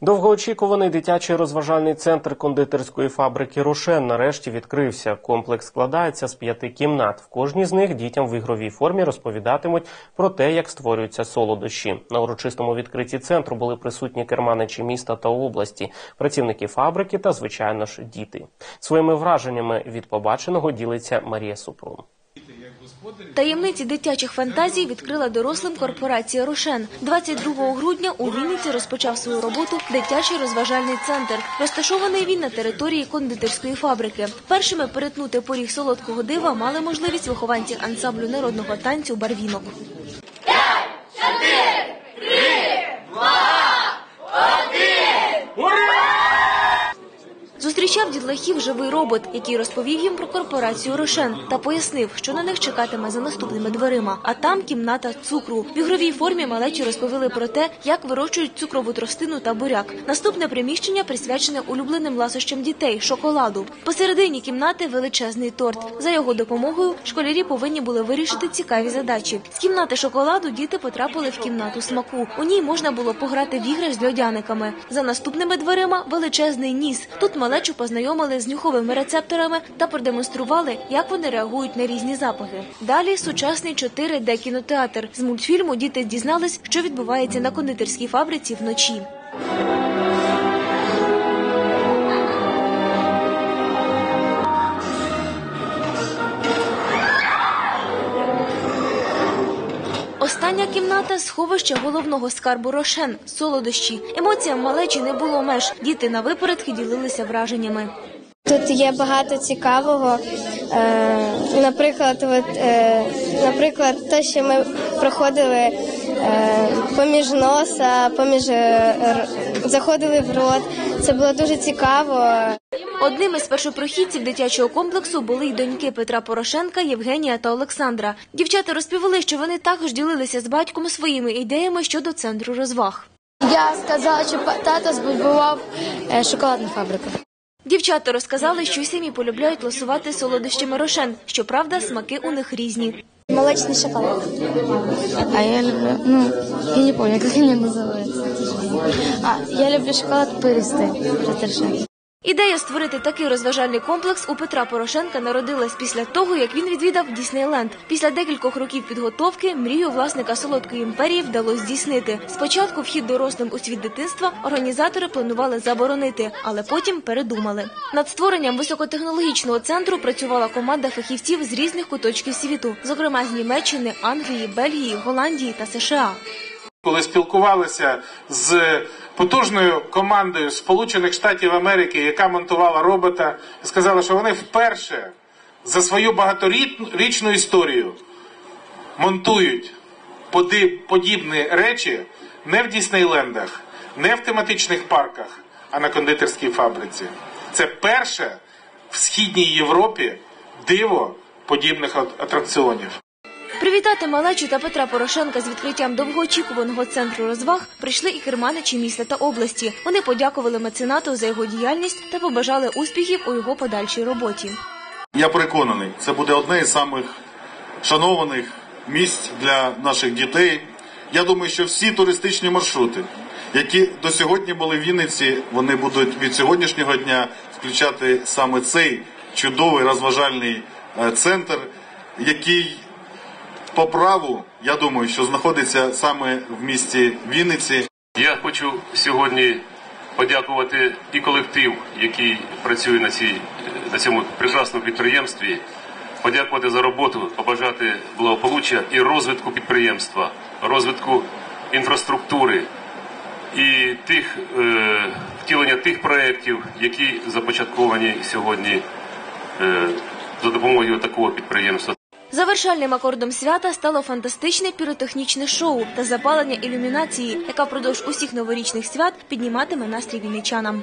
Довгоочікуваний дитячий розважальний центр кондитерської фабрики Рошен нарешті відкрився. Комплекс складається з п'яти кімнат. В кожній з них дітям в ігровій формі розповідатимуть про те, як створюються солодощі. На урочистому відкритті центру були присутні керманичі міста та області, працівники фабрики та, звичайно ж, діти. Своїми враженнями від побаченого ділиться Марія Супрун. Таємниці дитячих фантазій відкрила дорослим корпорація «Рошен». 22 грудня у Вінниці розпочав свою роботу дитячий розважальний центр. Розташований він на території кондитерської фабрики. Першими перетнути поріг солодкого дива мали можливість вихованці ансамблю народного танцю «Барвінок». Зустрічав дітлахів живий робот, який розповів їм про корпорацію Рошен та пояснив, що на них чекатиме за наступними дверима. А там кімната цукру. В ігровій формі малечі розповіли про те, як вирощують цукрову тростину та буряк. Наступне приміщення присвячене улюбленим ласощам дітей шоколаду. Посередині кімнати величезний торт. За його допомогою школярі повинні були вирішити цікаві задачі. З кімнати шоколаду діти потрапили в кімнату смаку. У ній можна було пограти в ігри з льодяниками. За наступними дверима величезний ніс. Тут малечу познайомили з нюховими рецепторами та продемонстрували, як вони реагують на різні запахи. Далі сучасний 4D кінотеатр. З мультфільму діти дізнались, що відбувається на кондитерській фабриці вночі. Остання кімната сховище головного скарбу Рошен солодощі. Емоціям малечі не було меж. Діти на випередки ділилися враженнями. Тут є багато цікавого. Е, наприклад, от, е, наприклад, те, що ми проходили е, поміж носа, поміж заходили в рот. Це було дуже цікаво. Одним із першопрохідців дитячого комплексу були й доньки Петра Порошенка, Євгенія та Олександра. Дівчата розповіли, що вони також ділилися з батьком своїми ідеями щодо центру розваг. Я сказала, що тато збудував е, шоколадну фабрику. Дівчата розказали, що й самі полюбляють ласувати солодощами Рошен. Щоправда, смаки у них різні. Молочний шоколад. А я люблю, ну, я не помню, как они называются. А, я люблю шоколад пыристый, Петершин. Ідея створити такий розважальний комплекс у Петра Порошенка народилась після того, як він відвідав Діснейленд. Після декількох років підготовки мрію власника солодкої імперії вдалося здійснити. Спочатку вхід дорослим у світ дитинства організатори планували заборонити, але потім передумали. Над створенням високотехнологічного центру працювала команда фахівців з різних куточків світу, зокрема з Німеччини, Англії, Бельгії, Голландії та США. Коли спілкувалися з потужною командою Сполучених Штатів Америки, яка монтувала робота, і сказали, що вони вперше за свою багаторічну історію монтують подібні речі не в Діснейлендах, не в тематичних парках, а на кондитерській фабриці. Це перше в східній Європі диво подібних атракціонів. Привітати малечу та Петра Порошенка з відкриттям довгоочікуваного центру розваг прийшли і керманичі міста та області. Вони подякували меценату за його діяльність та побажали успіхів у його подальшій роботі. Я переконаний, це буде одне із самих шанованих місць для наших дітей. Я думаю, що всі туристичні маршрути, які до сьогодні були в Вінниці, вони будуть від сьогоднішнього дня включати саме цей чудовий розважальний е, центр, який по праву, я думаю, що знаходиться саме в місті Вінниці. Я хочу сьогодні подякувати і колектив, який працює на, цій, на цьому прекрасному підприємстві, подякувати за роботу, побажати благополуччя і розвитку підприємства, розвитку інфраструктури і тих е, втілення тих проєктів, які започатковані сьогодні е, за допомогою такого підприємства. Завершальним акордом свята стало фантастичне піротехнічне шоу та запалення ілюмінації, яка впродовж усіх новорічних свят підніматиме настрій вінничанам.